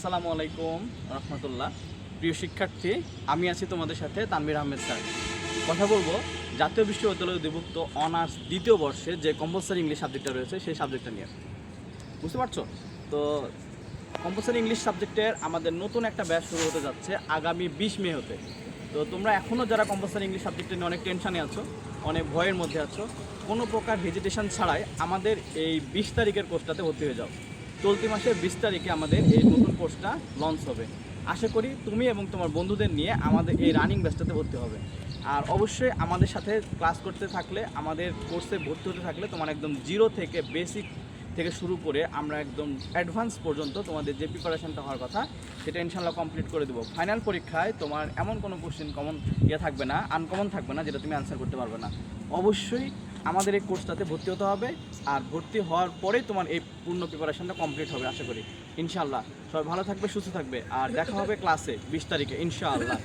আসসালামু আলাইকুম রহমতুল্লাহ। প্রিয় শিক্ষার্থী, আমি আছি তোমাদের সাথে তানভীর আহমেদ স্যার। কথা বলব, জাতীয় বিশ্ববিদ্যালয় অধিভুক্ত অনার্স দ্বিতীয় বর্ষে যে কম্পালসারি ইংলিশ সাবজেক্টটা রয়েছে, সেই সাবজেক্টটা নিয়ে। বুঝতে পারছ? তো কম্পালসারি ইংলিশ সাবজেক্টের আমাদের নতুন একটা ব্যাচ শুরু হতে যাচ্ছে আগামী বিশ মে হতে। তো তোমরা এখনও যারা কম্পালসারি ইংলিশ সাবজেক্টে নিয়ে অনেক টেনশানে আছো, অনেক ভয়ের মধ্যে আছো, কোনো প্রকার হেজিটেশন ছাড়াই আমাদের এই বিশ তারিখের কোর্সটাতে ভর্তি হয়ে যাও। চলতি মাসের বিশ তারিখে আমাদের এই নতুন কোর্সটা লঞ্চ হবে। আশা করি তুমি এবং তোমার বন্ধুদের নিয়ে আমাদের এই রানিং ব্যাচটাতে ভর্তি হবে। আর অবশ্যই আমাদের সাথে ক্লাস করতে থাকলে, আমাদের কোর্সে ভর্তি হতে থাকলে তোমার একদম জিরো থেকে বেসিক থেকে শুরু করে আমরা একদম অ্যাডভান্স পর্যন্ত তোমাদের যে প্রিপারেশনটা হওয়ার কথা, সেটা ইনশাল্লাহ কমপ্লিট করে দেবো। ফাইনাল পরীক্ষায় তোমার এমন কোনো কোশ্চেন কমন ইয়ে থাকবে না আনকমন থাকবে না, যেটা তুমি অ্যান্সার করতে পারবে না। অবশ্যই আমাদের এই কোর্সটাতে ভর্তি হতে হবে আর ভর্তি হওয়ার পরেই তোমার এই পূর্ণ প্রিপারেশনটা কমপ্লিট হবে, আশা করি। ইনশাল্লাহ সবাই ভালো থাকবে, সুস্থ থাকবে। আর দেখা হবে ক্লাসে বিশ তারিখে, ইনশাআল্লাহ।